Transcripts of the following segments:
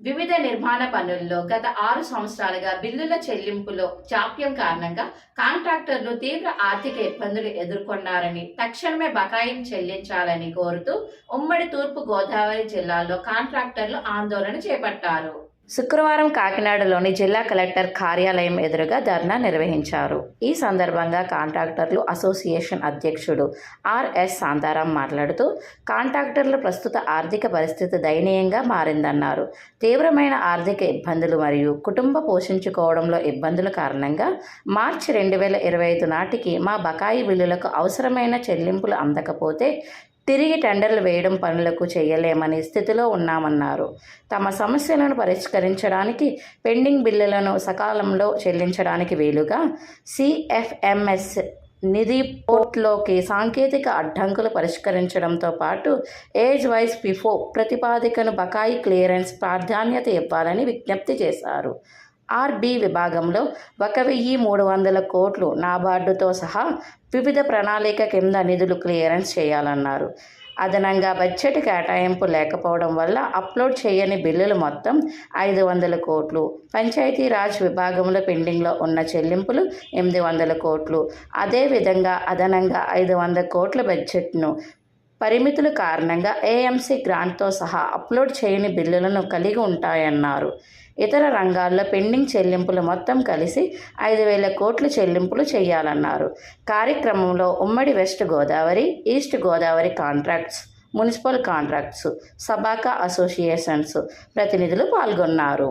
వివిధ నిర్మాణ పనుల్లో గత ఆరు సంవత్సరాలుగా బిల్లుల చెల్లింపులో జాప్యం కారణంగా కాంట్రాక్టర్లు తీవ్ర ఆర్థిక ఇబ్బందులు ఎదుర్కొన్నారని తక్షణమే బకాయిలు చెల్లించాలని కోరుతూ ఉమ్మడి తూర్పు గోదావరి జిల్లాలో కాంట్రాక్టర్లు ఆందోళన చేపట్టారు. శుక్రవారం కాకినాడలోని జిల్లా కలెక్టర్ కార్యాలయం ఎదురుగా ధర్నా నిర్వహించారు. ఈ సందర్భంగా కాంట్రాక్టర్లు అసోసియేషన్ అధ్యక్షుడు ఆర్ఎస్ శాంతారాం మాట్లాడుతూ కాంట్రాక్టర్ల ప్రస్తుత ఆర్థిక పరిస్థితి దయనీయంగా మారిందన్నారు. తీవ్రమైన ఆర్థిక ఇబ్బందులు మరియు కుటుంబ పోషించుకోవడంలో ఇబ్బందుల కారణంగా మార్చి రెండు వేల ఇరవై ఐదు నాటికి మా బకాయి బిల్లులకు అవసరమైన చెల్లింపులు అందకపోతే తిరిగి టెండర్లు వేయడం పనులకు చేయలేమని స్థితిలో ఉన్నామన్నారు. తమ సమస్యలను పరిష్కరించడానికి పెండింగ్ బిల్లులను సకాలంలో చెల్లించడానికి వీలుగా సిఎఫ్ఎంఎస్ నిధి పోర్ట్లోకి సాంకేతిక అడ్డంకులు పరిష్కరించడంతో పాటు ఏజ్ వైజ్ పిఫో ప్రతిపాదికను బకాయి క్లియరెన్స్ ప్రాధాన్యత ఇవ్వాలని విజ్ఞప్తి చేశారు. ఆర్బీ విభాగంలో ఒక వెయ్యి మూడు వందల కోట్లు నాబార్డుతో సహా వివిధ ప్రణాళిక కింద నిధులు క్లియరెన్స్ చేయాలన్నారు. అదనంగా బడ్జెట్ కేటాయింపు లేకపోవడం వల్ల అప్లోడ్ చేయని బిల్లులు మొత్తం ఐదు వందల కోట్లు. పంచాయతీరాజ్ విభాగంలో పెండింగ్లో ఉన్న చెల్లింపులు ఎనిమిది వందల కోట్లు. అదేవిధంగా అదనంగా ఐదు వందల కోట్ల బడ్జెట్ను పరిమితుల కారణంగా ఏఎంసీ గ్రాంట్తో సహా అప్లోడ్ చేయని బిల్లులను కలిగి ఉంటాయన్నారు. ఇతర రంగాల్లో పెండింగ్ చెల్లింపులు మొత్తం కలిసి ఐదు వేల కోట్ల చెల్లింపులు చేయాలన్నారు. కార్యక్రమంలో ఉమ్మడి west Godavari east Godavari contracts municipal contracts సబాకా associations ప్రతినిధులు పాల్గొన్నారు.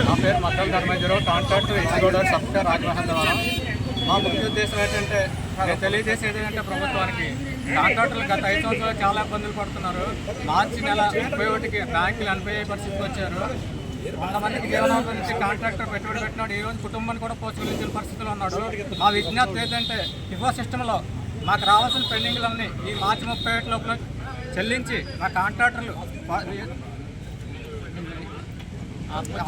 నా పేరు మద్దతు ధర్మేశ్వరం కాంట్రాక్టర్ ఎస్గోడర్ సబ్స్టర్ ద్వారా మా ముఖ్య ఉద్దేశం ఏంటంటే తెలియజేసేది ఏంటంటే ప్రభుత్వానికి కాంట్రాక్టర్లు గత ఐదు సంవత్సరాలు చాలా ఇబ్బందులు పడుతున్నారు మార్చి నెల ముప్పై ఒకటికి బ్యాంకులు ఎనభై పరిస్థితికి వచ్చారు కొంతమందికి జీవనోపాధి నుంచి కాంట్రాక్టర్ పెట్టుబడి పెట్టినాడు ఈ రోజు కుటుంబాన్ని కూడా పోచుకోలేని పరిస్థితిలో ఉన్నాడు మా విజ్ఞప్తి ఏంటంటే ఇఫో సిస్టంలో మాకు రావాల్సిన పెండింగ్లన్నీ ఈ మార్చి ముప్పై ఒకటి లోపల చెల్లించి మా కాంట్రాక్టర్లు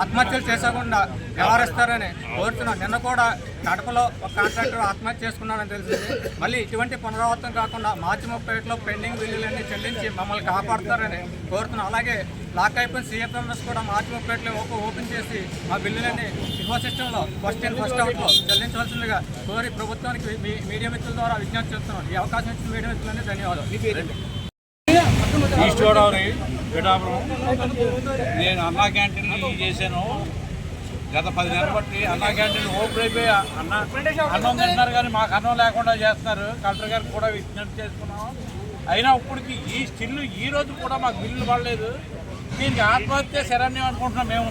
ఆత్మహత్యలు చేసకుండా వ్యవహరిస్తారని కోరుతున్నాం. నిన్న కూడా కడపలో ఒక కాంట్రాక్టర్ ఆత్మహత్య చేసుకున్నాడని తెలిసింది. మళ్ళీ ఇటువంటి పునరావృతం కాకుండా మార్చి ముప్పై ఒకటిలో పెండింగ్ బిల్లులన్నీ చెల్లించి మమ్మల్ని కాపాడుతారని కోరుతున్నాం. అలాగే లాక్ అయిపోయిన సీఎఫ్ఎంఎస్ కూడా మార్చి ముప్పై ఒకటిలో ఓపెన్ ఓపెన్ చేసి మా బిల్లులన్నీ ఇన్ఫో సిస్టంలో ఫస్ట్ ఇన్ ఫస్ట్ అవుట్లో చెల్లించవలసిందిగా కోరి ప్రభుత్వానికి మీడియా మిత్రుల ద్వారా విజ్ఞప్తి చేస్తున్నాం ఈ అవకాశం ఇచ్చిన మీడియా మిత్రులన్నీ ధన్యవాదాలు. ఈస్ట్ గోదావరి పిఠాపురం. నేను అన్నా క్యాంటీన్ చేశాను. గత పది నెలలు బట్టి అన్నా క్యాంటీన్ ఓపెన్ అయిపోయి అన్న అన్నం తింటున్నారు కానీ మాకు అన్నం లేకుండా చేస్తున్నారు. కలెక్టర్ గారికి కూడా విజ్ఞప్తి చేసుకున్నాం అయినా ఇప్పటికి ఈ స్టిల్ ఈ రోజు కూడా మాకు బిల్లులు పడలేదు. దీనికి ఆత్మహత్య శరణ్యం అనుకుంటున్నాం మేము.